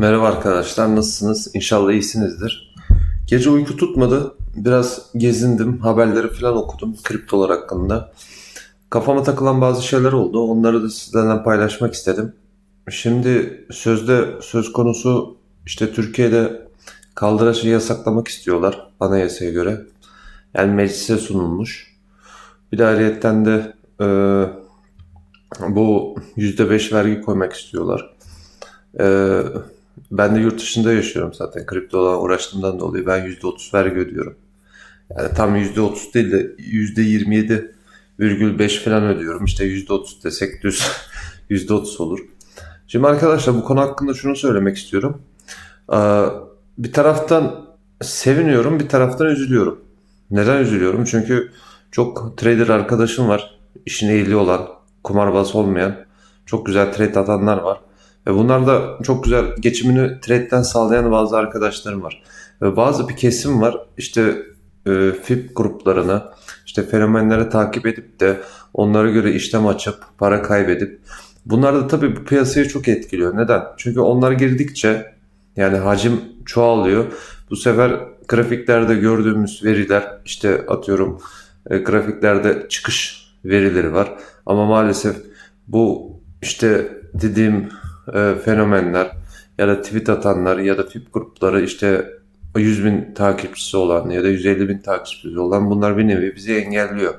Merhaba arkadaşlar, nasılsınız? İnşallah iyisinizdir. Gece uyku tutmadı. Biraz gezindim, haberleri falan okudum kriptolar hakkında. Kafama takılan bazı şeyler oldu. Onları da sizlerle paylaşmak istedim. Şimdi sözde söz konusu işte Türkiye'de kaldıraçı yasaklamak istiyorlar anayasaya göre. Yani meclise sunulmuş. Bir de ayrıyetten de e, bu %5 vergi koymak istiyorlar. E, ben de yurt dışında yaşıyorum zaten. Kriptola uğraştığımdan dolayı ben %30 vergi ödüyorum. Yani tam %30 değil de %27,5 falan ödüyorum. İşte %30 desek düz %30 olur. Şimdi arkadaşlar bu konu hakkında şunu söylemek istiyorum. Ee, Bir taraftan seviniyorum, bir taraftan üzülüyorum. Neden üzülüyorum? Çünkü çok trader arkadaşım var. İşine ehli olan, kumarbaz olmayan, çok güzel trade atanlar var. Ve bunlar da çok güzel geçimini trade'den sağlayan bazı arkadaşlarım var. Ve bazı bir kesim var işte e, FIP gruplarını, işte fenomenleri takip edip de onlara göre işlem açıp para kaybedip bunlar da tabii bu piyasayı çok etkiliyor. Neden? Çünkü onlar girdikçe yani hacim çoğalıyor. Bu sefer grafiklerde gördüğümüz veriler işte atıyorum e, grafiklerde çıkış verileri var. Ama maalesef bu işte dediğim e, fenomenler ya da tweet atanlar ya da FIP grupları işte 100 bin takipçisi olan ya da 150 bin takipçisi olan bunlar bir nevi bizi engelliyor.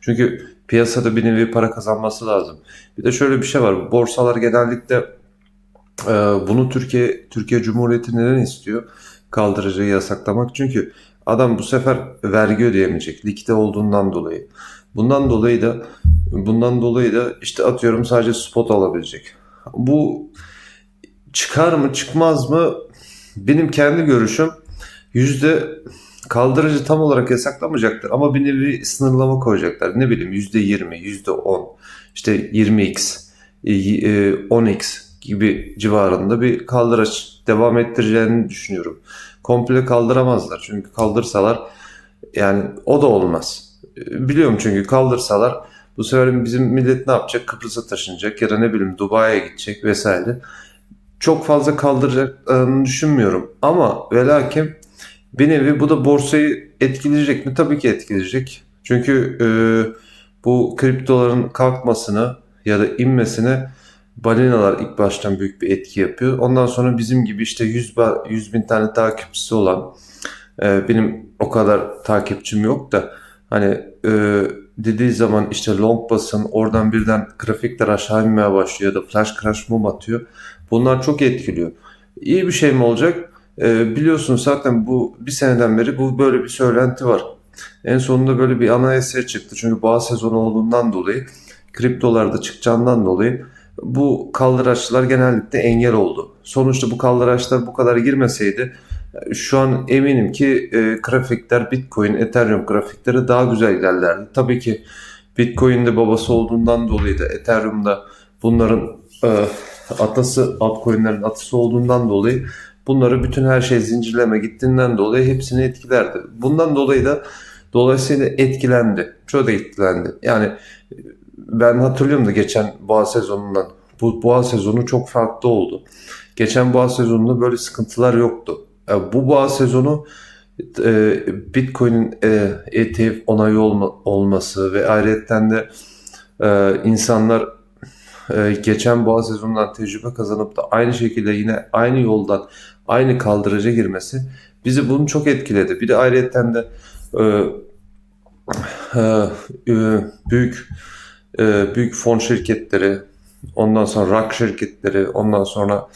Çünkü piyasada bir nevi para kazanması lazım. Bir de şöyle bir şey var. Borsalar genellikle e, bunu Türkiye Türkiye Cumhuriyeti neden istiyor? Kaldırıcı yasaklamak. Çünkü adam bu sefer vergi ödeyemeyecek. Likite olduğundan dolayı. Bundan dolayı da bundan dolayı da işte atıyorum sadece spot alabilecek. Bu çıkar mı çıkmaz mı benim kendi görüşüm yüzde kaldırıcı tam olarak yasaklamayacaktır ama bir nevi sınırlama koyacaklar. Ne bileyim yüzde yirmi, yüzde on, işte 20x, e, e, 10x gibi civarında bir kaldıraç devam ettireceğini düşünüyorum. Komple kaldıramazlar çünkü kaldırsalar yani o da olmaz. E, Biliyorum çünkü kaldırsalar bu sefer bizim millet ne yapacak? Kıbrıs'a taşınacak ya da ne bileyim Dubai'ye gidecek vesaire. Çok fazla kaldıracaklarını düşünmüyorum. Ama ve lakin bir nevi bu da borsayı etkileyecek mi? Tabii ki etkileyecek. Çünkü e, bu kriptoların kalkmasını ya da inmesine balinalar ilk baştan büyük bir etki yapıyor. Ondan sonra bizim gibi işte 100, ba- 100 bin tane takipçisi olan e, benim o kadar takipçim yok da hani e, dediği zaman işte long basın oradan birden grafikler aşağı inmeye başlıyor ya da flash crash mum atıyor. Bunlar çok etkiliyor. İyi bir şey mi olacak? Ee, biliyorsun zaten bu bir seneden beri bu böyle bir söylenti var. En sonunda böyle bir anayasaya çıktı. Çünkü boğa sezonu olduğundan dolayı kriptolarda çıkacağından dolayı bu kaldıraçlar genellikle engel oldu. Sonuçta bu kaldıraçlar bu kadar girmeseydi şu an eminim ki e, grafikler Bitcoin, Ethereum grafikleri daha güzel ilerlerdi. Tabii ki Bitcoin'de babası olduğundan dolayı da Ethereum'da bunların e, atası, altcoin'lerin atası olduğundan dolayı bunları bütün her şey zincirleme gittiğinden dolayı hepsini etkilerdi. Bundan dolayı da dolayısıyla etkilendi. Da etkilendi. Yani e, ben hatırlıyorum da geçen boğa sezonundan. Bu boğa sezonu çok farklı oldu. Geçen boğa sezonunda böyle sıkıntılar yoktu. Ya bu boğa sezonu e, Bitcoin'in e, ETF onayı olma, olması ve ayrıca de e, insanlar e, geçen boğa sezonundan tecrübe kazanıp da aynı şekilde yine aynı yoldan aynı kaldıraca girmesi bizi bunu çok etkiledi. Bir de ayrıca de e, e, e, büyük e, büyük fon şirketleri, ondan sonra rock şirketleri, ondan sonra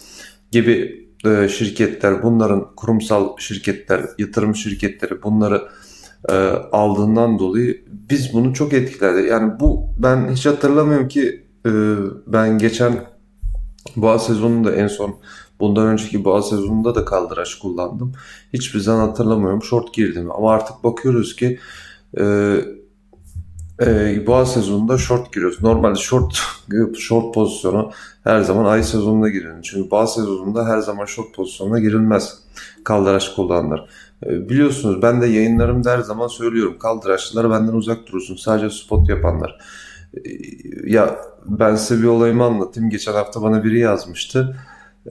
gibi e, şirketler, bunların kurumsal şirketler, yatırım şirketleri bunları e, aldığından dolayı biz bunu çok etkiledi. Yani bu ben hiç hatırlamıyorum ki e, ben geçen boğa sezonunda en son bundan önceki boğa sezonunda da kaldıraç kullandım. Hiçbir zaman hatırlamıyorum. Short girdim ama artık bakıyoruz ki e, boğa sezonunda short giriyoruz. Normalde short short pozisyonu her zaman ay sezonunda girilir. Çünkü boğa sezonunda her zaman short pozisyonuna girilmez. Kaldıraç kullananlar. E, biliyorsunuz ben de yayınlarımda her zaman söylüyorum. Kaldıraçlılar benden uzak durursun. Sadece spot yapanlar. E, ya ben size bir olayımı anlatayım. Geçen hafta bana biri yazmıştı.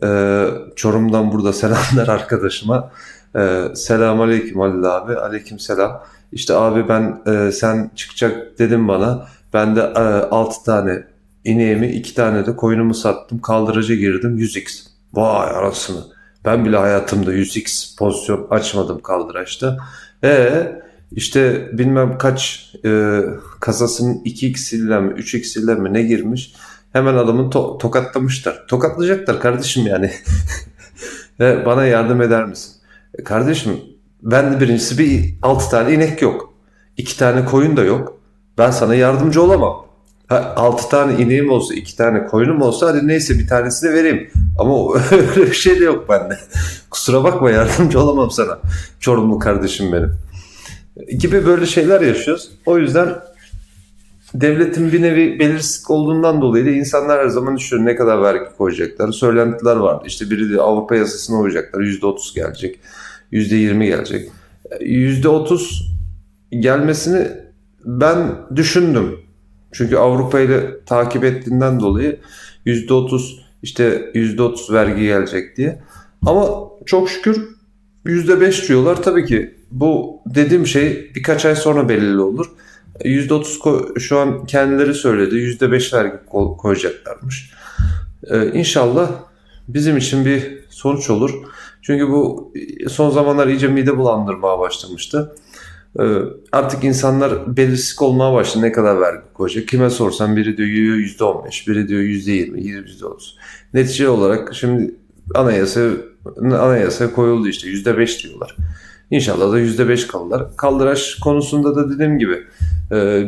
Ee, Çorum'dan burada selamlar arkadaşıma. Ee, selam aleyküm Halil abi. Aleyküm selam. İşte abi ben e, sen çıkacak dedim bana. Ben de e, 6 tane ineğimi 2 tane de koyunumu sattım. Kaldıraca girdim 100x. Vay arasını. Ben bile hayatımda 100x pozisyon açmadım kaldıraçta. E işte bilmem kaç e, kasasının 2x ile mi 3x ile mi ne girmiş. Hemen adamı to- tokatlamışlar. Tokatlayacaklar kardeşim yani. Ve bana yardım eder misin? E, kardeşim ben de birincisi bir 6 tane inek yok. 2 tane koyun da yok. Ben sana yardımcı olamam. Ha, 6 tane ineğim olsa, 2 tane koyunum olsa hadi neyse bir tanesini vereyim. Ama öyle bir şey de yok bende. Kusura bakma yardımcı olamam sana. Çorumlu kardeşim benim. Gibi böyle şeyler yaşıyoruz. O yüzden devletin bir nevi belirsizlik olduğundan dolayı da insanlar her zaman düşünüyor ne kadar vergi koyacaklar. Söylentiler vardı. İşte biri de Avrupa yasasına uyacaklar. %30 gelecek. %20 gelecek. %30 gelmesini ben düşündüm. Çünkü Avrupa ile takip ettiğinden dolayı %30 işte %30 vergi gelecek diye. Ama çok şükür %5 diyorlar. Tabii ki bu dediğim şey birkaç ay sonra belirli olur. %30 ko- şu an kendileri söyledi. %5 vergi ko- koyacaklarmış. Ee, inşallah bizim için bir sonuç olur. Çünkü bu son zamanlar iyice mide bulandırmaya başlamıştı. Ee, artık insanlar belirsizlik olmaya başladı ne kadar vergi koyacak. Kime sorsan biri diyor %15, biri diyor %20, %30. Netice olarak şimdi anayasa anayasa koyuldu işte %5 diyorlar. İnşallah da %5 kalırlar. Kaldıraç konusunda da dediğim gibi e,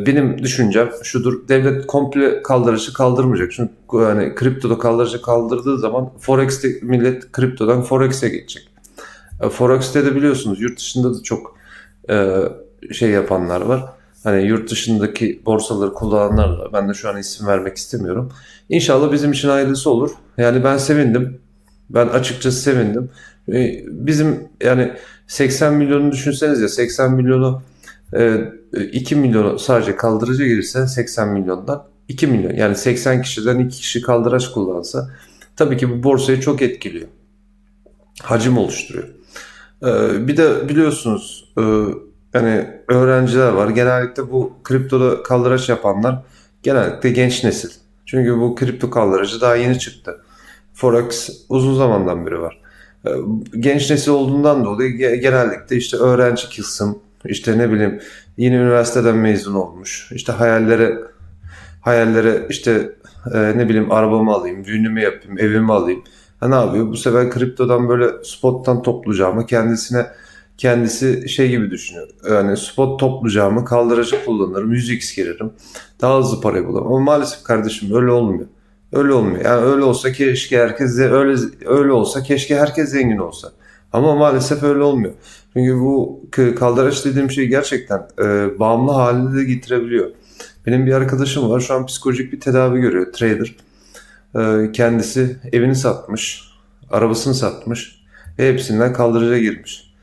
benim düşüncem şudur. Devlet komple kaldırıcı kaldırmayacak. Çünkü yani kriptoda kaldırıcı kaldırdığı zaman Forex'te millet kriptodan Forex'e geçecek. E, Forex'te de biliyorsunuz yurt dışında da çok e, şey yapanlar var. Hani yurt dışındaki borsaları kullananlar var. Ben de şu an isim vermek istemiyorum. İnşallah bizim için hayırlısı olur. Yani ben sevindim. Ben açıkçası sevindim. E, Bizim yani 80 milyonu düşünseniz ya 80 milyonu 2 milyonu sadece kaldırıcı girirse 80 milyondan 2 milyon yani 80 kişiden 2 kişi kaldıraç kullansa tabii ki bu borsayı çok etkiliyor. Hacim oluşturuyor. E, Bir de biliyorsunuz e, yani öğrenciler var. Genellikle bu kriptoda kaldıraç yapanlar genellikle genç nesil. Çünkü bu kripto kaldırıcı daha yeni çıktı. Forex uzun zamandan beri var. Ee, Genç nesil olduğundan dolayı ge- genellikle işte öğrenci kısım, işte ne bileyim yeni üniversiteden mezun olmuş, işte hayallere hayallere işte e, ne bileyim arabamı alayım, düğünümü yapayım, evimi alayım. Ha ne yapıyor? Bu sefer kriptodan böyle spottan toplayacağımı kendisine kendisi şey gibi düşünüyor. Yani spot toplayacağımı kaldırıcı kullanırım, 100x girerim. Daha hızlı parayı bulurum. Ama maalesef kardeşim öyle olmuyor. Öyle olmuyor. Yani öyle olsa keşke herkes öyle öyle olsa keşke herkes zengin olsa. Ama maalesef öyle olmuyor. Çünkü bu kaldıraç dediğim şey gerçekten e, bağımlı haline de getirebiliyor. Benim bir arkadaşım var. Şu an psikolojik bir tedavi görüyor. Trader. E, kendisi evini satmış. Arabasını satmış. Ve hepsinden kaldıraca girmiş.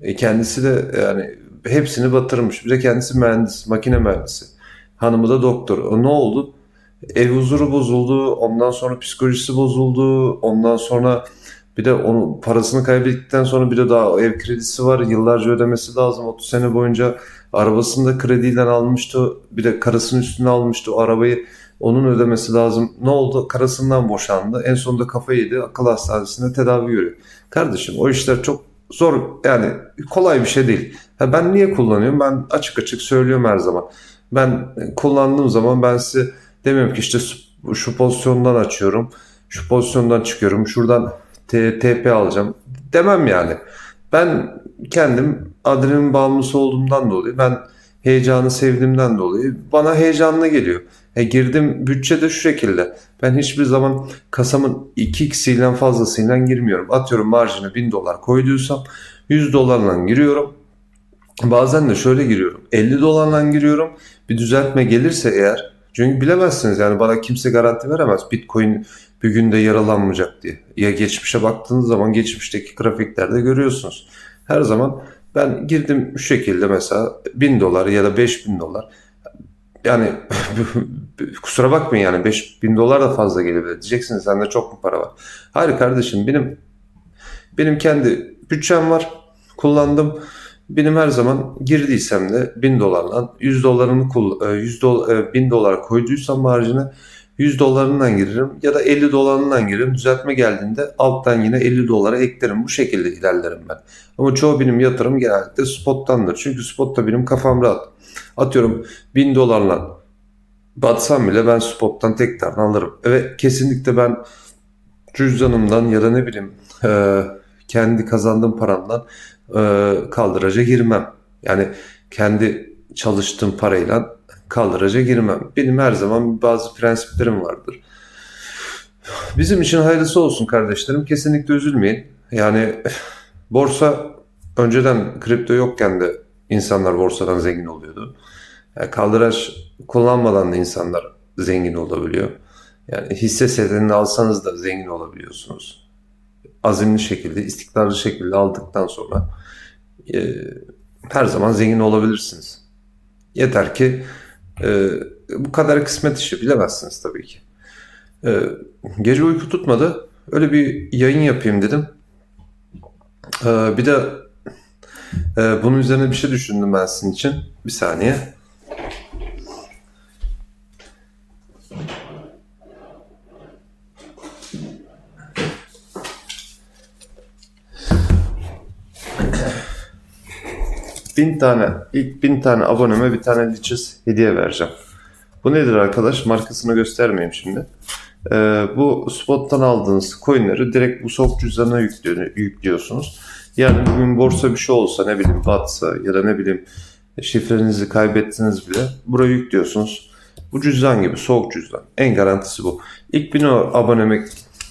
E, kendisi de yani hepsini batırmış. Bir de kendisi mühendis, makine mühendisi. Hanımı da doktor. O ne oldu? Ev huzuru bozuldu. Ondan sonra psikolojisi bozuldu. Ondan sonra bir de onun parasını kaybettikten sonra bir de daha ev kredisi var. Yıllarca ödemesi lazım. 30 sene boyunca arabasını da krediyle almıştı. Bir de karısının üstüne almıştı o arabayı. Onun ödemesi lazım. Ne oldu? Karısından boşandı. En sonunda kafayı yedi. Akıl hastanesinde tedavi görüyor. Kardeşim o işler çok zor yani kolay bir şey değil. Ha, ben niye kullanıyorum? Ben açık açık söylüyorum her zaman. Ben kullandığım zaman ben size demiyorum ki işte şu- pozisyondan açıyorum. Şu pozisyondan çıkıyorum. Şuradan TP alacağım. Demem yani. Ben kendim adrenalin bağımlısı olduğumdan dolayı ben heyecanı sevdiğimden dolayı bana heyecanlı geliyor. E girdim bütçe de şu şekilde. Ben hiçbir zaman kasamın 2x'iyle fazlasıyla girmiyorum. Atıyorum marjine 1000 dolar koyduysam 100 dolarla giriyorum. Bazen de şöyle giriyorum. 50 dolarla giriyorum. Bir düzeltme gelirse eğer çünkü bilemezsiniz yani bana kimse garanti veremez. Bitcoin bir günde yaralanmayacak diye. Ya geçmişe baktığınız zaman geçmişteki grafiklerde görüyorsunuz. Her zaman ben girdim şu şekilde mesela 1000 dolar ya da 5000 dolar. yani kusura bakmayın yani 5000 dolar da fazla gelebilir. Diyeceksiniz sende çok mu para var? Hayır kardeşim benim benim kendi bütçem var. Kullandım. Benim her zaman girdiysem de 1000 dolarla 100 dolarını e, 100 dolar, e, 1000 dolar koyduysam haricine 100 dolarından girerim ya da 50 dolarından girerim. Düzeltme geldiğinde alttan yine 50 dolara eklerim. Bu şekilde ilerlerim ben. Ama çoğu benim yatırım genellikle spottandır. Çünkü spotta benim kafam rahat. Atıyorum 1000 dolarla batsam bile ben spottan tekrardan alırım. Ve kesinlikle ben cüzdanımdan ya da ne bileyim e, kendi kazandığım paramdan e, kaldıraca girmem. Yani kendi çalıştığım parayla kaldıraca girmem. Benim her zaman bazı prensiplerim vardır. Bizim için hayırlısı olsun kardeşlerim. Kesinlikle üzülmeyin. Yani borsa önceden kripto yokken de insanlar borsadan zengin oluyordu. Yani kaldıraç kullanmadan da insanlar zengin olabiliyor. Yani hisse senedini alsanız da zengin olabiliyorsunuz. Azimli şekilde, istikrarlı şekilde aldıktan sonra e, her zaman zengin olabilirsiniz. Yeter ki e, bu kadar kısmet işi bilemezsiniz tabii ki. E, gece uyku tutmadı. Öyle bir yayın yapayım dedim. E, bir de e, bunun üzerine bir şey düşündüm ben sizin için. Bir saniye. Bin tane, ilk bin tane aboneme bir tane liçiz hediye vereceğim. Bu nedir arkadaş? Markasını göstermeyeyim şimdi. Ee, bu spottan aldığınız coinleri direkt bu soft cüzdanına yüklü- yüklüyorsunuz. Yani bugün borsa bir şey olsa ne bileyim batsa ya da ne bileyim şifrenizi kaybettiniz bile buraya yüklüyorsunuz. Bu cüzdan gibi soğuk cüzdan. En garantisi bu. İlk bin abonemi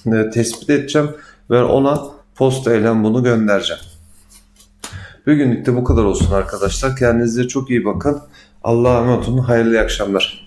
e, tespit edeceğim ve ona posta ile bunu göndereceğim. Bugünlük de bu kadar olsun arkadaşlar. Kendinize çok iyi bakın. Allah'a emanet olun. Hayırlı akşamlar.